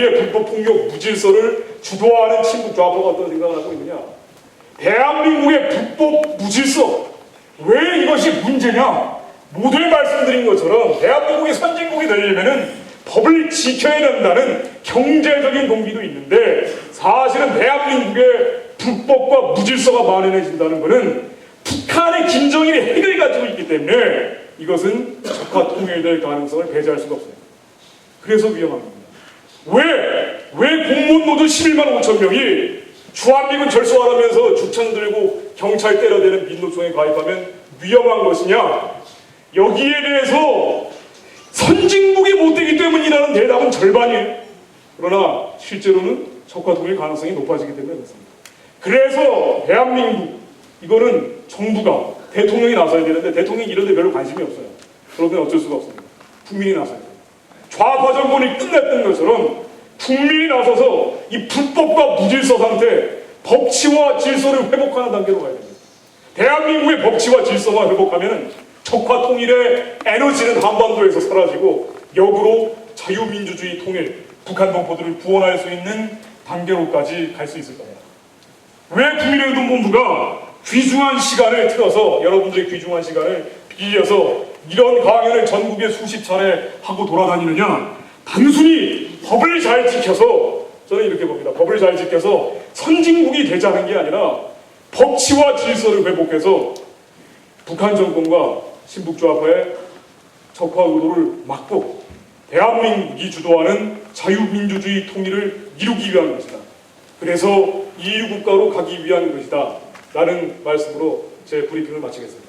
불법 폭력 무질서를 주도하는 친북 좌파가 어떤 생각을 하고 있느냐? 대한민국의 불법 무질서 왜 이것이 문제냐? 모두에 말씀드린 것처럼 대한민국이 선진국이 되려면은 법을 지켜야 된다는 경제적인 동기도 있는데 사실은 대한민국의 불법과 무질서가 만연해진다는 것은 북한의 김정일의 핵을 가지고 있기 때문에 이것은 적화 통일될 가능성을 배제할 수가 없어요. 그래서 위험합니다. 왜? 왜 공무원 노조 11만 5천 명이 주한미군 절소하라면서 주천 들고 경찰 때려대는 민노총에 가입하면 위험한 것이냐? 여기에 대해서 선진국이 못되기 때문이라는 대답은 절반이에요. 그러나 실제로는 적화통일 가능성이 높아지기 때문에 그렇습니다. 그래서 대한민국 이거는 정부가 대통령이 나서야 되는데 대통령이 이런 데 별로 관심이 없어요. 그러면 어쩔 수가 없습니다. 국민이 나서야 돼요. 좌파 정권이 끝냈던 것처럼 국민이 나서서 이 불법과 무질서 상태, 법치와 질서를 회복하는 단계로 가야 됩니다. 대한민국의 법치와 질서가 회복하면 적화 통일의 에너지는 한반도에서 사라지고 역으로 자유민주주의 통일, 북한 동포들을 구원할 수 있는 단계로까지 갈 수 있을 겁니다. 왜 국민의힘 본부가 귀중한 시간을 틀어서 여러분들의 귀중한 시간을 빌려서 이런 강연을 전국에 수십 차례 하고 돌아다니느냐? 단순히 법을 잘 지켜서 저는 이렇게 봅니다. 법을 잘 지켜서 선진국이 되자는 게 아니라 법치와 질서를 회복해서 북한 정권과 신북조합의 적화 의도를 막고 대한민국이 주도하는 자유민주주의 통일을 이루기 위한 것이다. 그래서 이유 국가로 가기 위한 것이다. 라는 말씀으로 제 브리핑을 마치겠습니다.